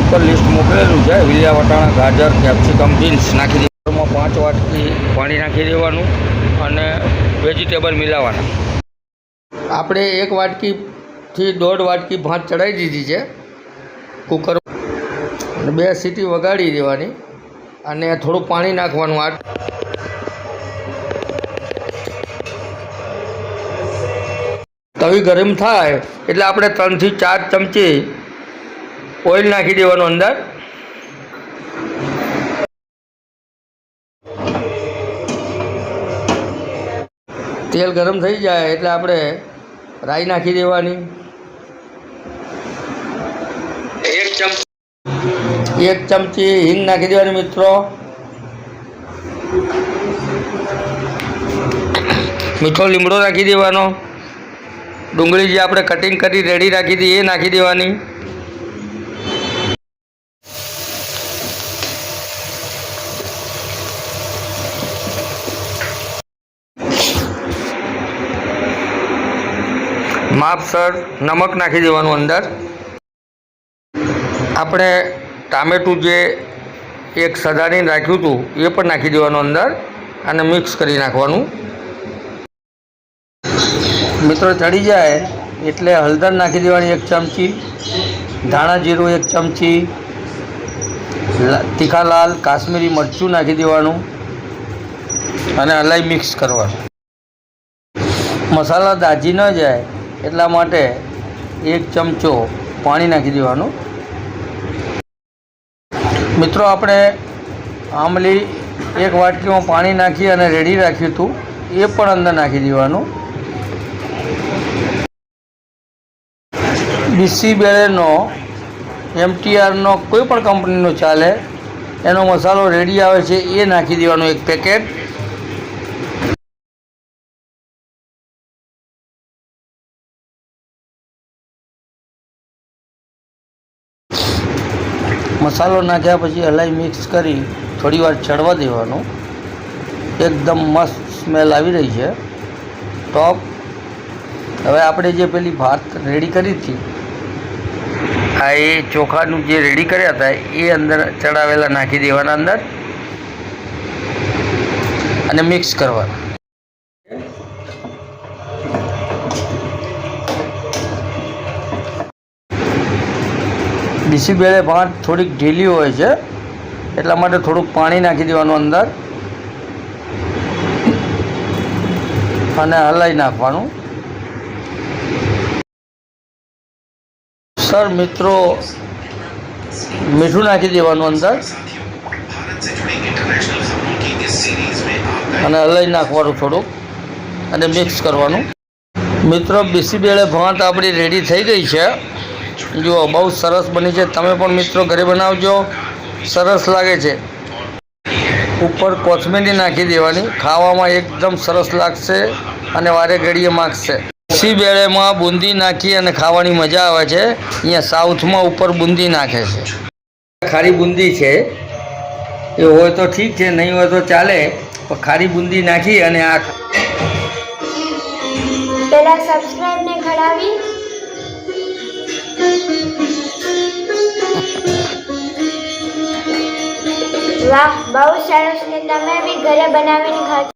ઉપર લિસ્ટ મોકલેલું છે. વિલિયા વટાણા ગાજર કેપ્સિકમ બીન્સ નાખી દેવામાં પાંચ વાટકી પાણી નાખી દેવાનું અને વેજીટેબલ મિલાવવાના આપણે એક વાટકીથી દોઢ વાટકી ભાત ચડાવી દીધી છે. કુકર અને બે સીટી વગાડી દેવાની અને થોડું પાણી નાખવાનું. આટ તવી ગરમ થાય એટલે આપણે ત્રણથી ચાર ચમચી ઓઇલ નાખી દેવાનું અંદર. તેલ ગરમ થઈ જાય એટલે આપણે રાઈ નાખી દેવાની. એક ચમચી. એક ચમચી હિંગ નાખી દેવાની મિત્રો. મીઠો લીમડો નાખી દેવાનો. ડુંગળી જે આપણે કટિંગ કરી રેડી રાખી હતી એ નાખી દેવાની. માપસર નમક નાખી દેવાનું અંદર. આપણે ટામેટું જે એક સદારીને રાખ્યું હતું, એ પણ નાખી દેવાનું અંદર અને મિક્સ કરી નાખવાનું. મિત્રો, ચડી જાય એટલે હળદર નાખી દેવાની એક ચમચી, ધાણા જીરું એક ચમચી તીખા લાલ, કાશ્મીરી મરચું નાખી દેવાનું અને હલાઈ મિક્સ કરવાનું. મસાલા દાજી ન જાય એટલા માટે એક ચમચો પાણી નાખી દેવાનું. મિત્રો, આપણે આંબલી એક વાટકીમાં પાણી નાખી અને રેડી રાખ્યું હતું. એ પણ અંદર નાખી દેવાનું. બીસી બેળેનો એમટીઆરનો કોઈ પણ કંપનીનો ચાલે, એનો મસાલો રેડી આવે છે, એ નાખી દેવાનો એક પેકેટ મસાલો નાખ્યા પછી હલાઈ મિક્સ કરી થોડી વાર ચડવા દેવાનું. એકદમ મસ્ત સ્મેલ આવી રહી છે. ટોપ હવે આપણે જે પેલી ભાત રેડી કરી હતી, આ એ ચોખાનું જે રેડી કર્યા હતા, એ અંદર ચડાવેલા નાખી દેવાના અંદર. અને મિક્સ કરવાના. ડીસી બેળે ભાત થોડીક ઢીલી હોય છે, એટલા માટે થોડુંક પાણી નાખી દેવાનું અંદર અને હલાઈ નાખવાનું. સર, મિત્રો, મીઠું નાખી દેવાનું અંદર અને હલાઈ નાખવાનું થોડુંક અને મિક્સ કરવાનું. મિત્રો બીસી બેળે ભાત આપણી રેડી થઈ ગઈ છે. જુઓ, બહુ સરસ બની છે. તમે પણ મિત્રો ઘરે બનાવજો. સરસ લાગે છે. ઉપર કોથમીરી નાખી દેવાની. ખાવામાં એકદમ સરસ લાગશે અને વારે ઘડીએ માગશે સી બેળેમાં બુંદી નાખી અને ખાવાની મજા આવે છે. અહીંયા સાઉથમાં ઉપર બુંદી નાખે છે. ખારી બુંદી છે. એ હોય તો ઠીક છે, નહીં હોય તો ચાલે. પણ ખારી બુંદી નાખી અને આ પેલા સબસ્ક્રાઇબ ને ખડાવી વાહ બહુ સરસ ને તમે બી ઘરે બનાવીને ખાજો